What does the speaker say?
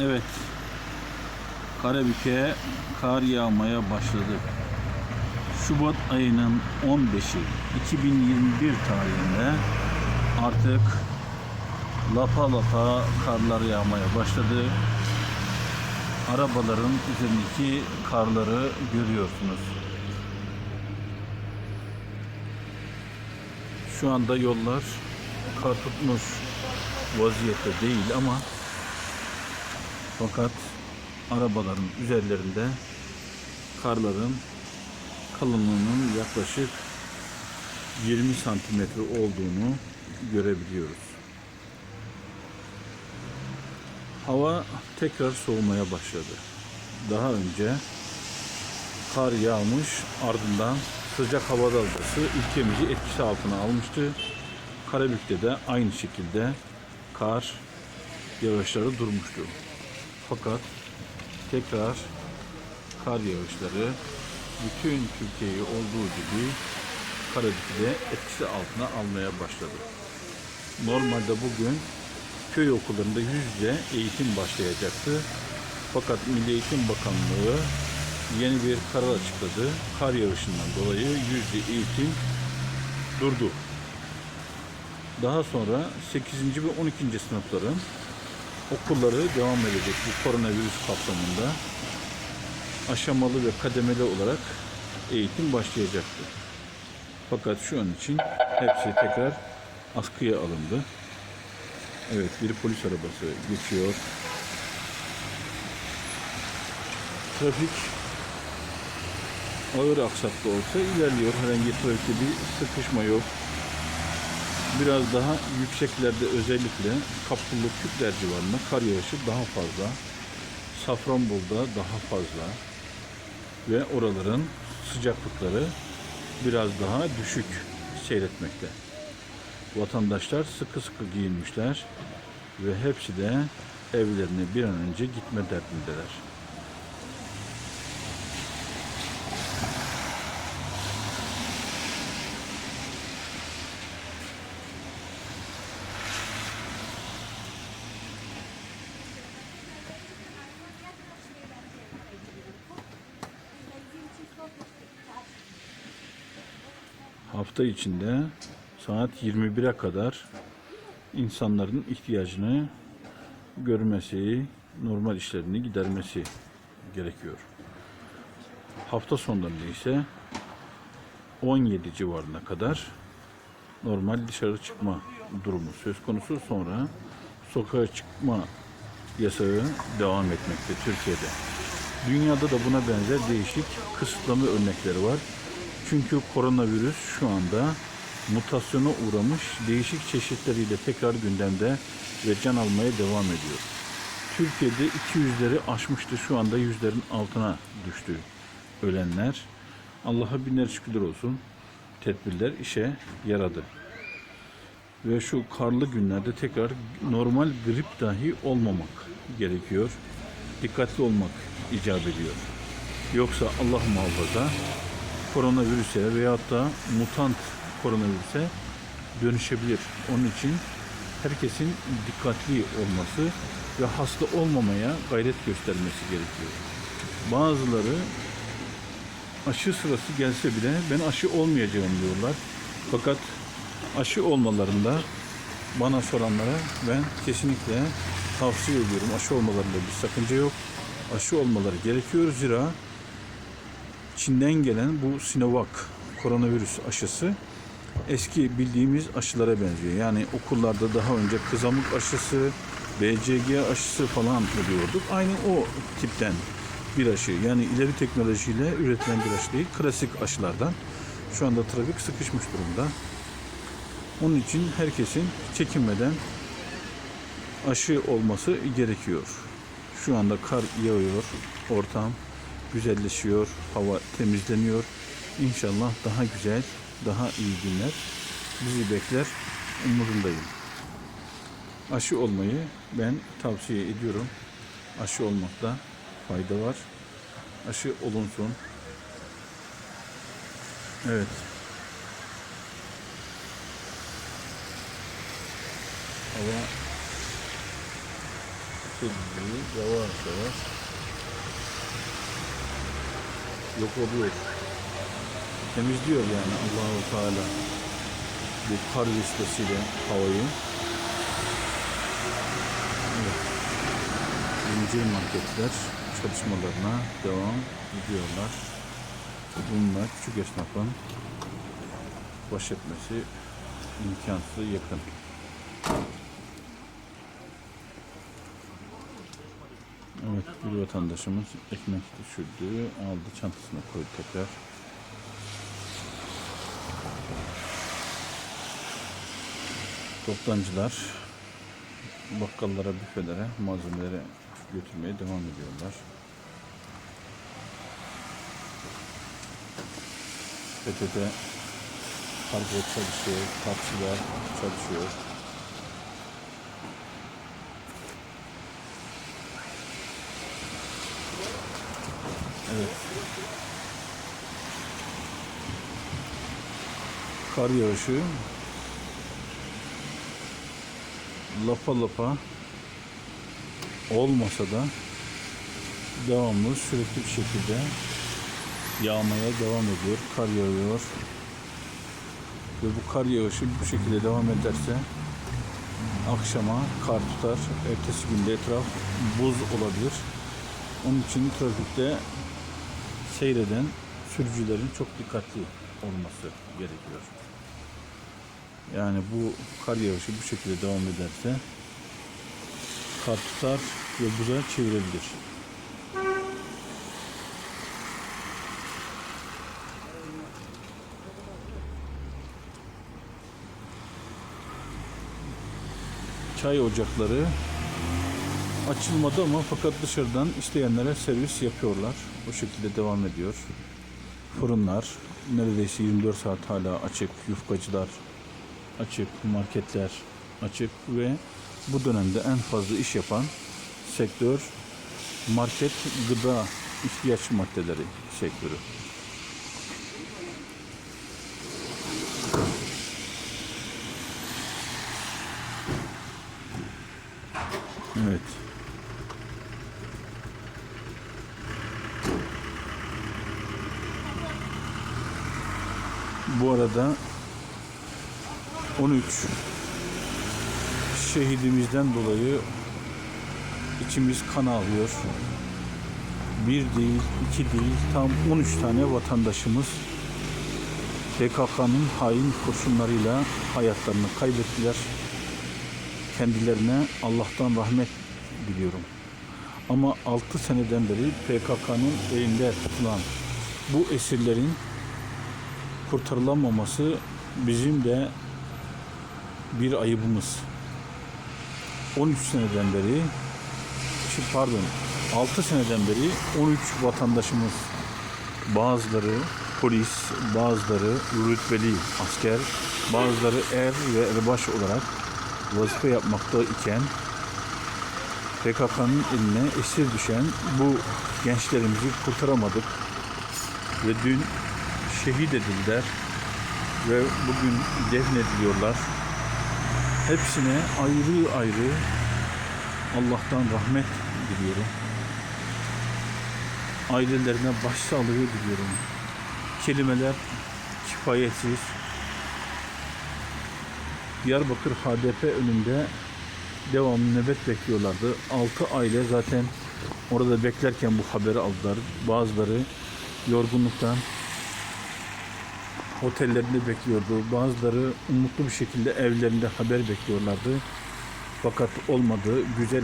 Evet. Karabük'e kar yağmaya başladı. Şubat ayının 15'i 2021 tarihinde artık lapa lapa karlar yağmaya başladı. Arabaların üzerindeki karları görüyorsunuz. Şu anda yollar kar tutmuş vaziyette değil ama fakat arabaların üzerlerinde karların kalınlığının yaklaşık 20 santimetre olduğunu görebiliyoruz. Hava tekrar soğumaya başladı. Daha önce kar yağmış ardından sıcak hava dalgası ülkemizi etkisi altına almıştı. Karabük'te de aynı şekilde kar yağışları durmuştu. Fakat tekrar kar yağışları bütün Türkiye'yi olduğu gibi Karabük'ü de etkisi altına almaya başladı. Normalde bugün köy okullarında yüzde eğitim başlayacaktı. Fakat Milli Eğitim Bakanlığı yeni bir karar açıkladı. Kar yağışından dolayı yüzde eğitim durdu. Daha sonra 8. ve 12. sınıfların okulları devam edecek bu koronavirüs kapsamında aşamalı ve kademeli olarak eğitim başlayacaktı. Fakat şu an için hepsi tekrar askıya alındı. Evet bir polis arabası geçiyor. Trafik ağır aksaklı olsa ilerliyor. Herhangi trafikte bir sıkışma yok. Biraz daha yükseklerde özellikle Kaplılı Küpler civarında kar yağışı daha fazla. Safranbolu'da daha fazla. Ve oraların sıcaklıkları biraz daha düşük seyretmekte. Vatandaşlar sıkı sıkı giyinmişler ve hepsi de evlerine bir an önce gitme derdindeler. Hafta içinde saat 21'e kadar insanların ihtiyacını görmesi, normal işlerini gidermesi gerekiyor. Hafta sonlarında ise 17 civarına kadar normal dışarı çıkma durumu söz konusu. Sonra sokağa çıkma yasağı devam etmekte Türkiye'de. Dünyada da buna benzer değişik kısıtlama örnekleri var. Çünkü koronavirüs şu anda mutasyona uğramış değişik çeşitleriyle tekrar gündemde ve can almaya devam ediyor. Türkiye'de 200'leri aşmıştı. Şu anda yüzlerin altına düştü ölenler. Allah'a binler şükürler olsun. Tedbirler işe yaradı. Ve şu karlı günlerde tekrar normal grip dahi olmamak gerekiyor. Dikkatli olmak icap ediyor. Yoksa Allah muhafaza koronavirüse veyahut da mutant koronavirüse dönüşebilir. Onun için herkesin dikkatli olması ve hasta olmamaya gayret göstermesi gerekiyor. Bazıları aşı sırası gelse bile ben aşı olmayacağım diyorlar. Fakat aşı olmalarında bana soranlara ben kesinlikle tavsiye ediyorum. Aşı olmalarında bir sakınca yok. Aşı olmaları gerekiyor zira Çin'den gelen bu Sinovac koronavirüs aşısı eski bildiğimiz aşılara benziyor. Yani okullarda daha önce kızamık aşısı, BCG aşısı falan buluyorduk. Aynı o tipten bir aşı. Yani ileri teknolojiyle üretilen bir aşı değil. Klasik aşılardan. Şu anda trafik sıkışmış durumda. Onun için herkesin çekinmeden aşı olması gerekiyor. Şu anda kar yağıyor, ortam güzelleşiyor, hava temizleniyor. İnşallah daha güzel, daha iyi günler bizi bekler. Umudundayım. Aşı olmayı ben tavsiye ediyorum. Aşı olmakta fayda var. Aşı olunsun. Evet. Hava kirliliği yavaş yavaş yok oluyor. Temizliyor yani Allahu Teala bu kar vesilesiyle havayı. Evet. Marketler çalışmalarına devam ediyorlar. Bununla küçük esnafın baş etmesi imkansız yakın. Evet bir vatandaşımız ekmek düşürdü. Aldı çantasına koydu tekrar. Toptancılar bakkallara, büfelere malzemeleri götürmeye devam ediyorlar. PTT kargo çalışıyor, taksiler çalışıyor. Kar yağışı lapa lapa olmasa da devamlı sürekli bir şekilde yağmaya devam ediyor. Kar yağıyor. Ve bu kar yağışı bu şekilde devam ederse akşama kar tutar. Ertesi günde etraf buz olabilir. Onun için trafikte seyreden sürücülerin çok dikkatli olması gerekiyor. Yani bu kar yağışı bu şekilde devam ederse kar tutar ve buza çevirebilir. Çay ocakları açılmadı ama fakat dışarıdan isteyenlere servis yapıyorlar. O şekilde devam ediyor. Fırınlar neredeyse 24 saat hala açık. Yufkacılar açık, marketler açık ve bu dönemde en fazla iş yapan sektör market gıda ihtiyaç maddeleri sektörü. Evet. Bu arada 13 şehidimizden dolayı içimiz kan ağlıyor. Bir değil, iki değil, tam 13 tane vatandaşımız PKK'nın hain kurşunlarıyla hayatlarını kaybettiler. Kendilerine Allah'tan rahmet diliyorum. Ama 6 seneden beri PKK'nın elinde tutulan bu esirlerin kurtarılamaması bizim de bir ayıbımız. 13 seneden beri şey, pardon 6 seneden beri 13 vatandaşımız bazıları polis, bazıları rütbeli asker, bazıları er ve erbaş olarak vazife yapmakta iken PKK'nın eline esir düşen bu gençlerimizi kurtaramadık ve dün şehit edildiler ve bugün defnediliyorlar. Hepsine ayrı ayrı Allah'tan rahmet diliyorum. Ailelerine başsağlığı diliyorum. Kelimeler kifayetsiz. Diyarbakır HDP önünde devamlı nöbet bekliyorlardı. 6 aile zaten orada beklerken bu haberi aldılar. Bazıları yorgunluktan otellerinde bekliyordu. Bazıları umutlu bir şekilde evlerinde haber bekliyorlardı. Fakat olmadı. Güzel